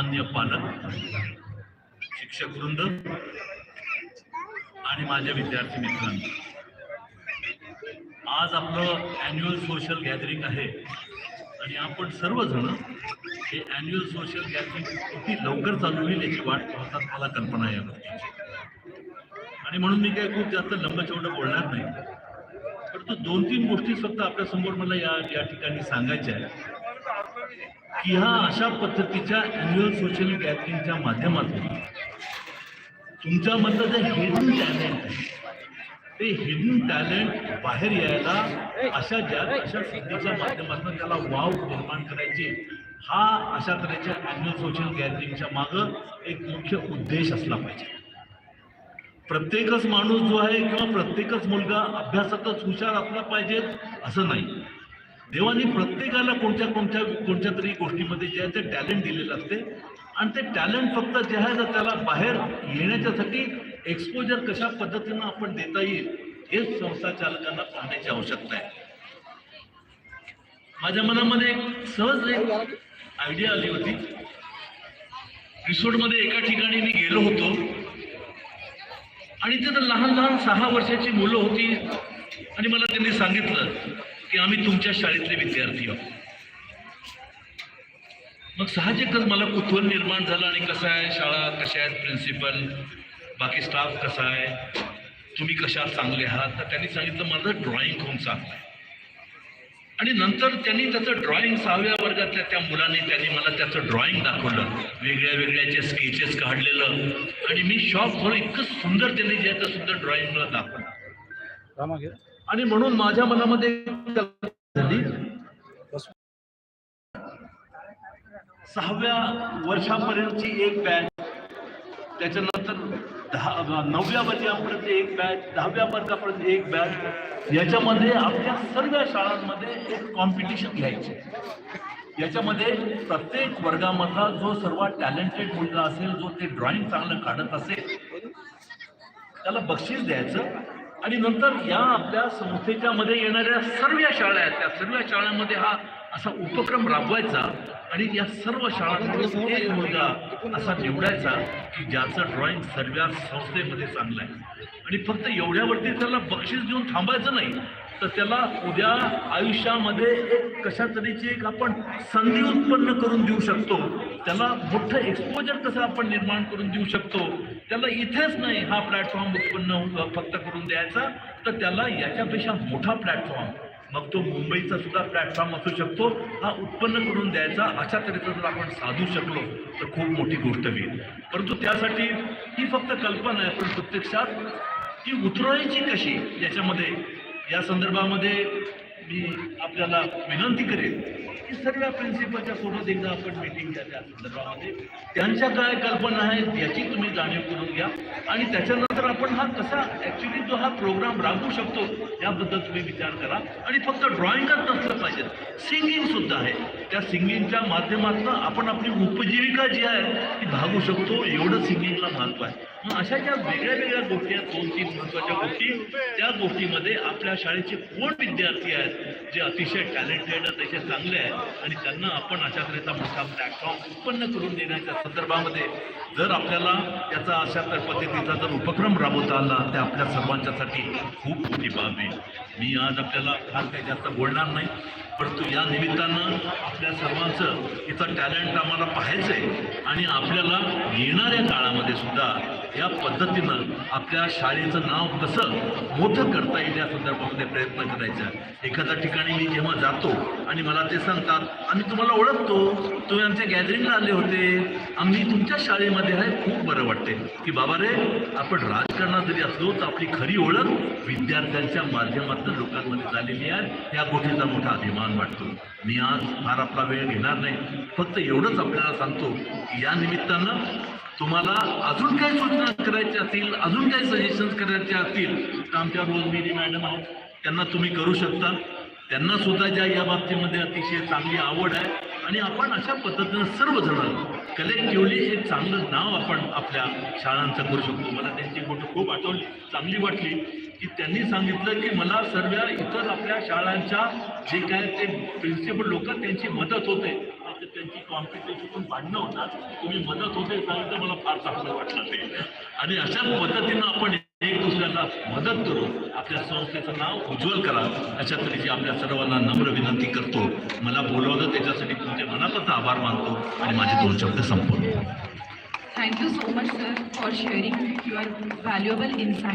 मान्य पालक शिक्षक वृंद आणि माझ्या विद्यार्थी मित्रांनो. आज आपलं अॅन्युअल सोशल गॅदरिंग आहे आणि आपण सर्वजण हे अॅन्युअल सोशल गॅदरिंग किती लवकर चालू होईल याची वाट पाहतात मला कल्पना आहे या गोष्टीची. आणि म्हणून मी काही खूप जास्त लंबचौडं बोलणार नाही. परंतु दोन तीन गोष्टी फक्त आपल्यासमोर मला या या ठिकाणी सांगायच्या आहेत. की ह्या अशा पद्धतीच्या अॅन्युअल सोशल गॅदरिंगच्या माध्यमातून तुमच्यामधलं जे हिडन टॅलेंट आहे. ते हिडन टॅलेंट बाहेर यायला अशा ज्या अशा संधीच्या माध्यमातून त्याला वाव निर्माण करायचे हा अशा तऱ्हेच्या अॅन्युअल सोशल गॅदरिंगच्या मागं एक मुख्य उद्देश असला पाहिजे. प्रत्येकच माणूस जो आहे किंवा प्रत्येकच मुलगा अभ्यासातच हुशार असला पाहिजे असं नाही. देवाने प्रत्येकाला कोणत्या कोणत्या कोणत्या तरी गोष्टीमध्ये जे आहे ते टॅलेंट दिलेलं असते. आणि ते टॅलेंट फक्त जे आहे तर त्याला बाहेर येण्याच्यासाठी एक्सपोजर कशा पद्धतीनं आपण देता येईल हेच संस्था चालकांना पाहण्याची आवश्यकता आहे. माझ्या मनामध्ये एक सहज एक आयडिया आली होती. रिसोर्टमध्ये एका ठिकाणी मी गेलो होतो. आणि तिथं लहान लहान सहा वर्षाची मुलं होती. आणि मला त्यांनी सांगितलं की आम्ही तुमच्या शाळेतले विद्यार्थी आहोत. मग साहजिकच मला कुतूहल निर्माण झालं आणि कसं आहे? शाळा कशा आहेत? प्रिन्सिपल बाकी स्टाफ कसा आहे? तुम्ही कशा चांगले आहात? तर त्यांनी सांगितलं माझं ड्रॉइंग खूप चांगलं आहे. आणि नंतर त्यांनी त्याचं ड्रॉइंग सहाव्या वर्गातल्या त्या मुलाने त्यांनी मला त्याचं ड्रॉइंग दाखवलं. वेगळ्या वेगळ्याचे स्केचेस काढलेलं. आणि मी शॉप झालो इतकं सुंदर त्यांनी जे आहे सुंदर ड्रॉइंग मला दाखवलं. आणि म्हणून माझ्या मनामध्ये झाली. सहाव्या वर्षापर्यंतची एक बॅच त्याच्यानंतर दहा नवव्या वर्गापर्यंत एक बॅच दहाव्या वर्गापर्यंत एक बॅच याच्यामध्ये आपल्या सर्व शाळांमध्ये एक कॉम्पिटिशन घ्यायचे. याच्यामध्ये प्रत्येक वर्गामधला जो सर्वात टॅलेंटेड मुलगा असेल जो ते ड्रॉइंग चांगलं काढत असेल त्याला बक्षीस द्यायचं. आणि नंतर या आपल्या संस्थेच्या मध्ये येणाऱ्या सर्व शाळा आहेत. त्या सर्व शाळांमध्ये हा असा उपक्रम राबवायचा आणि या सर्व शाळांमध्ये एक मुलगा असा निवडायचा की ज्याचं ड्रॉइंग सर्व संस्थेमध्ये चांगलं आहे. आणि फक्त एवढ्यावरती त्याला बक्षीस देऊन थांबायचं नाही. तर त्याला उद्या आयुष्यामध्ये एक कशा तऱ्हेची एक आपण संधी उत्पन्न करून देऊ शकतो. त्याला मोठं एक्सपोजर कसं आपण निर्माण करून देऊ शकतो त्याला इथेच नाही हा प्लॅटफॉर्म उत्पन्न फक्त करून द्यायचा तर त्याला याच्यापेक्षा मोठा प्लॅटफॉर्म मग तो मुंबईचा सुद्धा प्लॅटफॉर्म असू शकतो. हा उत्पन्न करून द्यायचा अशा तऱ्हेचं जर आपण साधू शकलो तर खूप मोठी गोष्ट होईल परंतु त्यासाठी ही फक्त कल्पना आहे पण प्रत्यक्षात ती उतरवायची कशी याच्यामध्ये? या संदर्भामध्ये मी आपल्याला विनंती करेन की सर्व प्रिन्सिपलच्या सोबत एकदा आपण मीटिंग घ्या त्या संदर्भामध्ये. त्यांच्या काय कल्पना आहेत याची तुम्ही जाणीव करून घ्या. आणि त्याच्यानंतर आपण हा कसा ॲक्च्युली जो हा प्रोग्राम राबवू शकतो याबद्दल तुम्ही विचार करा. आणि फक्त ड्रॉइंगच नसलं पाहिजे सिंगिंग सुद्धा आहे. त्या सिंगिंगच्या माध्यमातून आपण आपली उपजीविका जी आहे ती भागू शकतो एवढं सिंगिंगला महत्त्व आहे. मग अशा ज्या वेगळ्या वेगळ्या गोष्टी आहेत दोन तीन महत्त्वाच्या गोष्टी त्या गोष्टीमध्ये आपल्या शाळेचे कोण विद्यार्थी आहेत जे अतिशय टॅलेंटेड अतिशय चांगले आहेत आणि त्यांना आपण अशा तऱ्हेचा मोठा प्लॅटफॉर्म उत्पन्न करून देण्याच्या संदर्भामध्ये जर आपल्याला याचा अशा तर पद्धतीचा जर उपक्रम राबवता आला ते आपल्या सर्वांच्यासाठी खूप मोठी बाब आहे. मी आज आपल्याला फार काही जास्त बोलणार नाही परंतु या निमित्तानं आपल्या सर्वांचं इथं टॅलेंट आम्हाला पाहायचं आहे आणि आपल्याला येणाऱ्या काळामध्ये सुद्धा या पद्धतीनं आपल्या शाळेचं नाव कसं मोठं करता येईल या संदर्भामध्ये प्रयत्न करायचा एखाद्या ठिकाणी मी जेव्हा जातो आणि मला ते सांगतात आम्ही तुम्हाला ओळखतो. तुम्ही आमच्या गॅदरिंगला आले होते. आम्ही तुमच्या शाळेमध्ये आहे. खूप बरं वाटते. की बाबा रे आपण राजकारणात जरी असलो तर आपली खरी ओळख विद्यार्थ्यांच्या माध्यमातून लोकांमध्ये झालेली आहे. या गोष्टीचा मोठा अभिमान वाटतो. मी आज फार आपला वेळ घेणार नाही. फक्त एवढंच आपल्याला सांगतो की या निमित्तानं तुम्हाला अजून काही सूचना करायच्या असतील अजून काही सजेशन्स करायचे असतील तर आमच्या रोजमेरी मॅडम आहेत. त्यांना तुम्ही करू शकता. त्यांना सुद्धा ज्या या बाबतीमध्ये अतिशय चांगली आवड आहे. आणि आपण अशा पद्धतीनं सर्वजण कलेक्टिव्हली एक चांगलं नाव आपण आपल्या शाळांचं करू शकतो. मला त्यांची गोष्ट खूप आठवली चांगली वाटली की त्यांनी सांगितलं की मला सर्व इतर आपल्या शाळांच्या जे काय ते प्रिन्सिपल लोक त्यांची मदत होते. ते त्यांची कॉम्पिटिशन भांडणं होतात. तुम्ही मदत होते तर मला फार चांगलं वाटलं ते. आणि अशाच पद्धतीनं आपण एक दुसऱ्याला मदत करू आपल्या संस्थेचं नाव उज्ज्वल करा. अशा तऱ्हेची आपल्या सर्वांना नम्र विनंती करतो. मला बोलवलं त्याच्यासाठी तुमचे मनापासून आभार मानतो आणि माझे दोन शब्द संपवतो. Thank you so much sir for sharing your valuable insight.